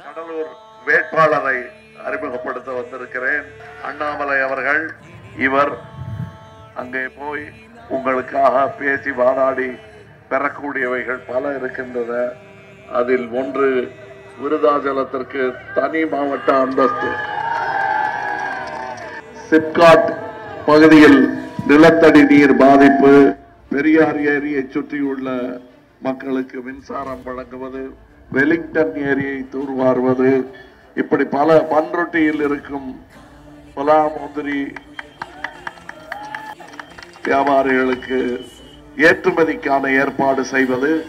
கடலூர் வேட்பாளரை அறிமுகப்படுத்த வந்திருக்கிறேன். அண்ணாமலை அவர்கள் இவர் அங்கே போய் உங்களுக்காக பேசி வாதாடி பெறக்கூடியவைகள் பல இருக்கின்றன. அதில் ஒன்று விருதாச்சலத்திற்கு தனி மாவட்ட அந்தஸ்து. சிப்காட் பகுதியில் நிலத்தடி நீர் பாதிப்பு பெரியார் ஏரியை சுற்றியுள்ள மக்களுக்கு மின்சாரம் வழங்குவது வெலிங்டன் ஏரியை தூர்வாருவது. இப்படி பல பன்ருட்டியில் இருக்கும் பலாமுந்திரி வியாபாரிகளுக்கு ஏற்றுமதிக்கான ஏற்பாடு செய்வது.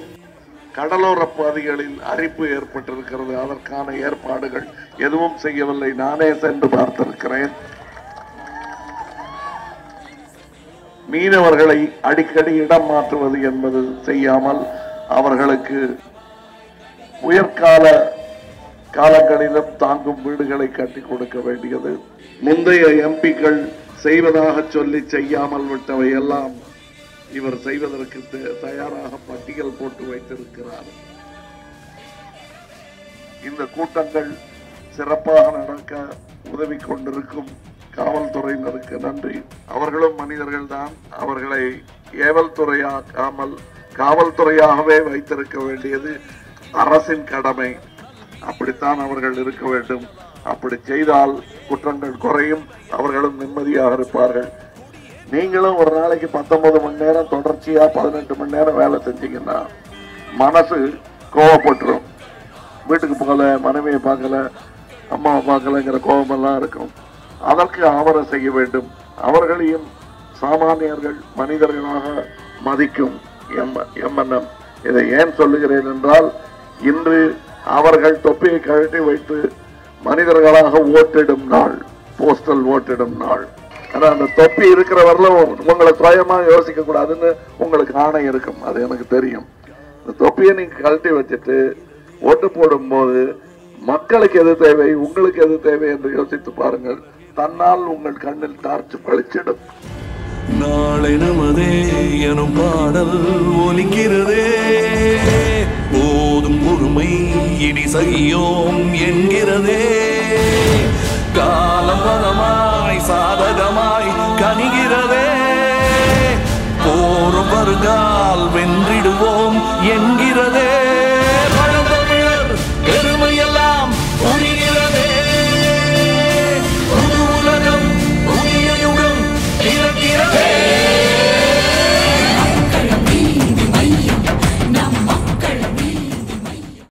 கடலோர பகுதிகளில் அரிப்பு ஏற்பட்டிருக்கிறது. அதற்கான ஏற்பாடுகள் எதுவும் செய்யவில்லை. நானே சென்று பார்த்திருக்கிறேன். மீனவர்களை அடிக்கடி இடம் மாற்றுவது என்பது செய்யாமல் அவர்களுக்கு உயர்கால காலங்களிலும் தாங்கும் வீடுகளை கட்டி கொடுக்க வேண்டியது. முந்தைய எம்பிக்கள் செய்வதாக சொல்லி செய்யாமல் விட்டவை எல்லாம் இவர் செய்வதற்கு தயாராக பட்டியல் போட்டு வைத்திருக்கிறார். இந்த கூட்டங்கள் சிறப்பாக நடக்க உதவி கொண்டிருக்கும் காவல்துறையினருக்கு நன்றி. அவர்களும் மனிதர்கள் தான் அவர்களை ஏவல் துறையாக்காமல் காவல்துறையாகவே வைத்திருக்க வேண்டியது அரசின் கடமை. அப்படித்தான் அவர்கள் இருக்க வேண்டும். அப்படி செய்தால் குற்றங்கள் குறையும். அவர்களும் நிம்மதியாக இருப்பார்கள். நீங்களும் ஒரு நாளைக்கு பத்தொன்பது மணி நேரம் தொடர்ச்சியா பதினெட்டு மணி நேரம் வேலை செஞ்சீங்கன்னா மனசு கோவப்பட்டுரும். வீட்டுக்கு போகல மனைவியை பார்க்கல அம்மாவை பார்க்கலங்கிற கோபமெல்லாம் இருக்கும். அதற்கு அவரை செய்ய வேண்டும். அவர்களையும் சாமானியர்கள் மனிதர்களாக மதிக்கும் எம்- எம்என்எம் இதை ஏன் சொல்லுகிறேன் என்றால் இன்று அவர்கள் தொப்பியை கழட்டி வைத்து மனிதர்களாக ஓட்டிடும் நாள் போஸ்டல் ஓட்டிடும் நாள். ஆனா அந்த தொப்பி இருக்கிற வரல உங்களை சுயமா யோசிக்க கூடாதுன்னு உங்களுக்கு ஆணை இருக்கும். அது எனக்கு தெரியும். இந்த தொப்பியை நீங்க கழட்டி வச்சுட்டு ஓட்டு போடும்போது மக்களுக்கு எது தேவை உங்களுக்கு எது தேவை என்று யோசித்து பாருங்கள். தன்னால் உங்கள் கண்ணில் டார்ச் பளிச்சிடும். நாளை நமதே எனும் பாடல் ஒலிக்கிறதே. சகியோம் என்கிறதே. காலபதமாய் சாதகமாய் கனிகிறதே. போரும் வருகால் வென்றிடுவோம் என்